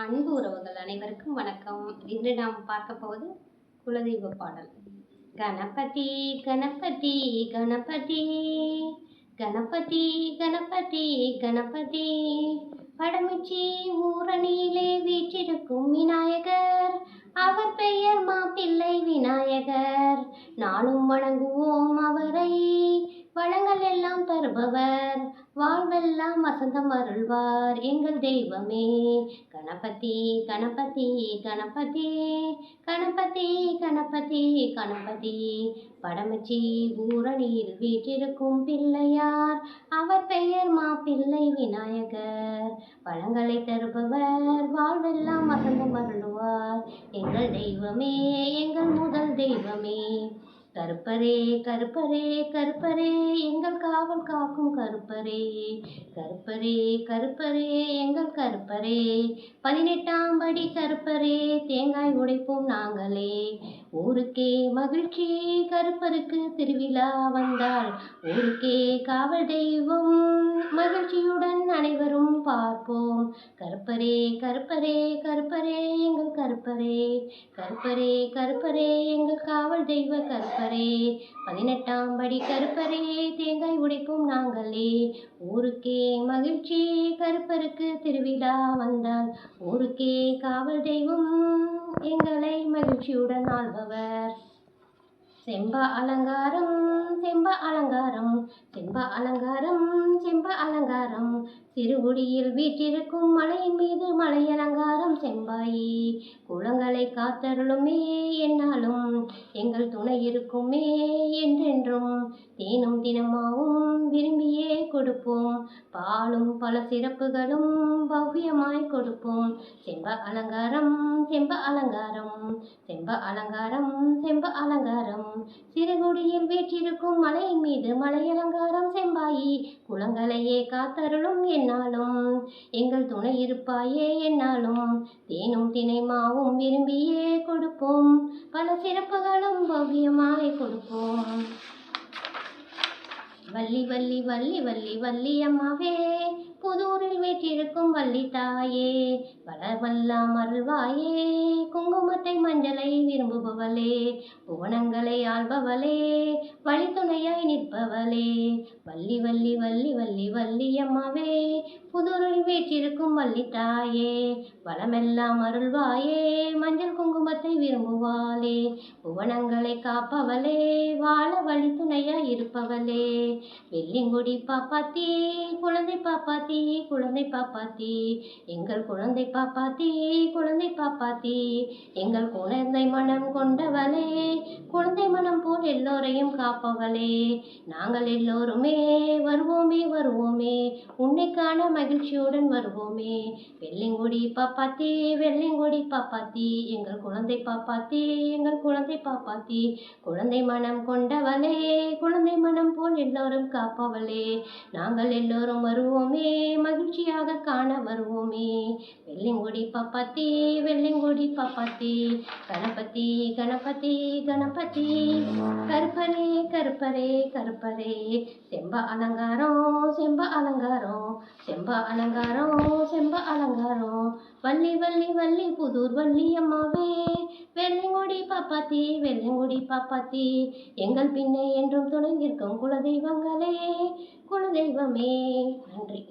அன்பு உறவுகள் அனைவருக்கும் வணக்கம். இன்று நாம் பார்க்க போவது குலதெய்வ பாடல். கணபதி கணபதி கணபதி. கணபதி கணபதி கணபதி. வடமிச்சி ஊரணியிலே வீற்றிருக்கும் விநாயகர். அவர் பெயர் மாப்பிள்ளை விநாயகர். நாளும் வணங்குவோம் அவரை. வளங்கள் எல்லாம் தருபவர். வாழ்வெல்லாம் வசந்தம் அருள்வார். எங்கள் தெய்வமே கணபதி கணபதி கணபதி கணபதி கணபதி கணபதி. படமச்சி ஊரணியில் வீற்றிருக்கும் பிள்ளையார் அவர் பெயர் மாப்பிள்ளை விநாயகர். பழங்களை தருபவர் வாழ்வெல்லாம் வசந்தம் அருள்வார். எங்கள் தெய்வமே எங்கள் முதல் தெய்வமே. கருப்பரே கருப்பரே கருப்பரே எங்கள் காவல் காக்கும் கருப்பரே. கருப்பரே கருப்பரே எங்கள் கருப்பரே. பதினெட்டாம் படி கருப்பரே தேங்காய் உடைப்போம் நாங்களே. ஊருக்கே மகிழ்ச்சி கருப்பருக்கு திருவிழா வந்தால் ஊருக்கே காவல் தெய்வம் மகிழ்ச்சியுடன் அனைவரும் பார்ப்போம். கருப்பரே கருப்பரே கருப்பரே எங்கள் கருப்பரே. கருப்பரே கருப்பரே எங்கள் காவல் தெய்வ கருப்பரே. பதினெட்டாம் படி கருப்பரே தேங்காய் உடைப்போம் நாங்களே. ஊருக்கே மகிழ்ச்சி கருப்பருக்கு திருவிழா வந்தால் ஊருக்கே காவல் தெய்வம் எங்களை மகிழ்ச்சியுடன் ஆள்பவர். செம்ப அலங்காரம் செம்ப அலங்காரம் செம்ப அலங்காரம் செம்ப அலங்காரம். சிறுகுடியில் வீற்றிருக்கும் மலையின் மலையலங்காரம் மலை அலங்காரம் செம்பாயி குளங்களை காத்தருளுமே என்னாலும் எங்கள் துணை இருக்குமே என்றென்றும் தேனும் தினமாவும் விரும்பியே கொடுப்போம். பாலும் பல சிறப்புகளும் பவ்யமாய் கொடுப்போம். செம்ப அலங்காரம் செம்ப அலங்காரம் செம்ப அலங்காரம் செம்ப அலங்காரம். சிறுகுடியில் வீற்றிருக்கும் மலை மீது மலை அலங்காரம் செம்பாயி குளங்களையே காத்தருளும் என்னாலும் எங்கள் துணை இருப்பாயே என்னாலும் தேனும் தினைமாவும் விரும்பியே கொடுப்போம். பல சிறப்புகளும் பவ்யமாய் கொடுப்போம். வள்ளி வள்ளி வள்ளி வள்ளி வள்ளி அம்மாவே புதூரில் வீற்றிருக்கும் வள்ளி தாயே வளவல்லாம் அருள்வாயே குங்குமத்தை மஞ்சளை விரும்புபவளே புவனங்களை ஆள்பவளே வழித்துணையாய் நிற்பவளே வள்ளி வள்ளி வள்ளி வள்ளி வள்ளி அம்மாவே புதூரில் வீற்றிருக்கும் வள்ளி தாயே வளமெல்லாம் அருள்வாயே மஞ்சள் குங்குமத்தை விரும்புவாளே புவனங்களை காப்பவளே வாழ வழித்துணையாய் இருப்பவளே. வெள்ளிங்குடி பாப்பாத்தி குழந்தை பாப்பாத்தி குழந்தை பாப்பாத்தி. எங்கள் குழந்தை பாப்பாத்தி குழந்தை பாப்பாத்தி. எங்கள் குழந்தை மனம் கொண்டவளே குழந்தை மனம் போல் எல்லோரையும் காப்பவளே. நாங்கள் எல்லோருமே வருவோமே வருவோமே. உன்னை காண மகிழ்ச்சியுடன் வருவோமே. வெள்ளிங்குடி பாப்பாத்தி வெள்ளிங்குடி பாப்பாத்தி. எங்கள் குழந்தை பாப்பாத்தி எங்கள் குழந்தை பாப்பாத்தி. குழந்தை மனம் கொண்டவளே குழந்தை மனம் போல் எல்லோரும் காப்பவளே. நாங்கள் எல்லோரும் வருவோமே மகிழ்ச்சியாக காண வருவோமே. வெள்ளிங்குடி பாப்பாத்தி வெள்ளிங்குடி பாப்பாத்தி. கணபதி கணபதி கணபதி. கருப்பரே கருப்பரே கருப்பரே. செம்ப அலங்காரம் செம்ப அலங்காரம். செம்ப அலங்காரம் செம்ப வள்ளி வள்ளி வள்ளி புதூர் வள்ளி அம்மாவே. வெள்ளிங்குடி பாப்பாத்தி வெள்ளிங்குடி பாப்பாத்தி. எங்கள் பின்னே என்றும் துணை நிற்கும் குலதெய்வங்களே. குலதெய்வமே. நன்றி.